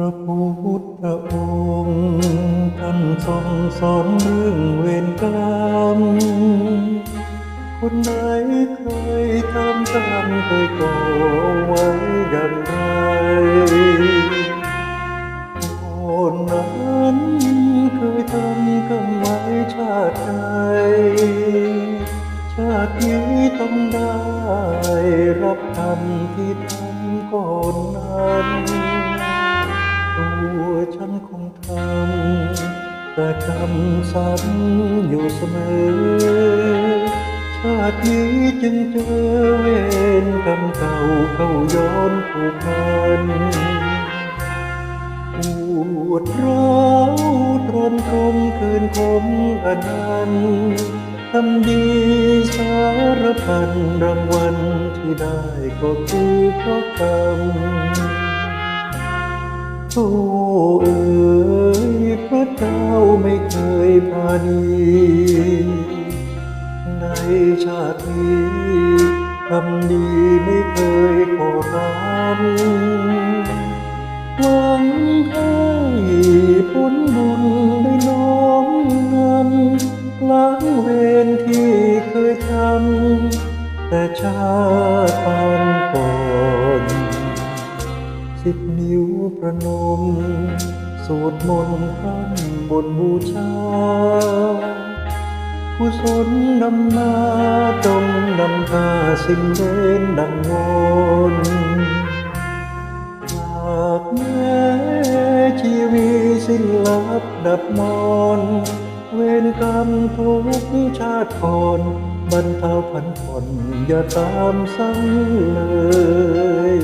ระพุทธองค์ท่านทรงสอนเรื่องเวรกรรม คนไหนเคยทำกรรมเคยก่อไว้อย่างไรคนนั้นเคยทำกรรมไว้ชาติใดชาตินี้ต้องได้รับกรรมที่ทำก่อนนั้น แต่กรรมซ้ำอยู่เสมอ ชาตินี้จึงเจอเวรกรรมเก่าเข้าย้อนผูกพันปวดร้าวตรมตรมคืนคมอนันต์ทำดีสารพันรางวัลที่ได้ก็คือเพราะกรรมโอ้ นี ในชาตินี้ทำดีไม่เคยขอรับหวังให้ผลบุญได้น้อมนำล้างเวรที่เคยทำแต่ชาติปานก่อนสิบนิ้วประนม สวดมนต์พร่ำ บนบูชากุศลนำมาจงนำพาสิ่งเด่นดังวอนหากแม้ชีวิตสิ้นลับดับมอนเวรกรรมทุกชาติก่อนบรรเทาพันผ่อนอย่าตามซ้ำเลย